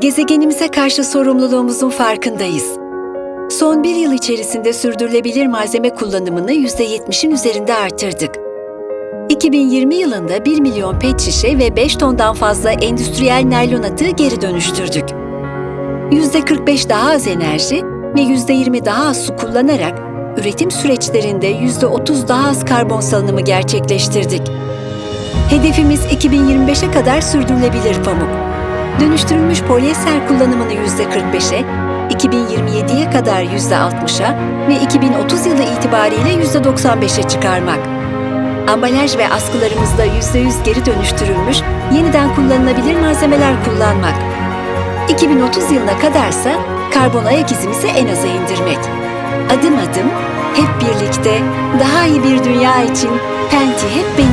Gezegenimize karşı sorumluluğumuzun farkındayız. Son bir yıl içerisinde sürdürülebilir malzeme kullanımını %70'in üzerinde artırdık. 2020 yılında 1 milyon pet şişe ve 5 tondan fazla endüstriyel naylon atığı geri dönüştürdük. %45 daha az enerji ve %20 daha az su kullanarak üretim süreçlerinde %30 daha az karbon salınımı gerçekleştirdik. Hedefimiz 2025'e kadar sürdürülebilir pamuk. Dönüştürülmüş polyester kullanımını %45'e, 2027'ye kadar %60'a ve 2030 yılı itibariyle %95'e çıkarmak. Ambalaj ve askılarımızda %100 geri dönüştürülmüş, yeniden kullanılabilir malzemeler kullanmak. 2030 yılına kadarsa karbon ayak izimizi en aza indirmek. Adım adım, hep birlikte daha iyi bir dünya için Penti hep.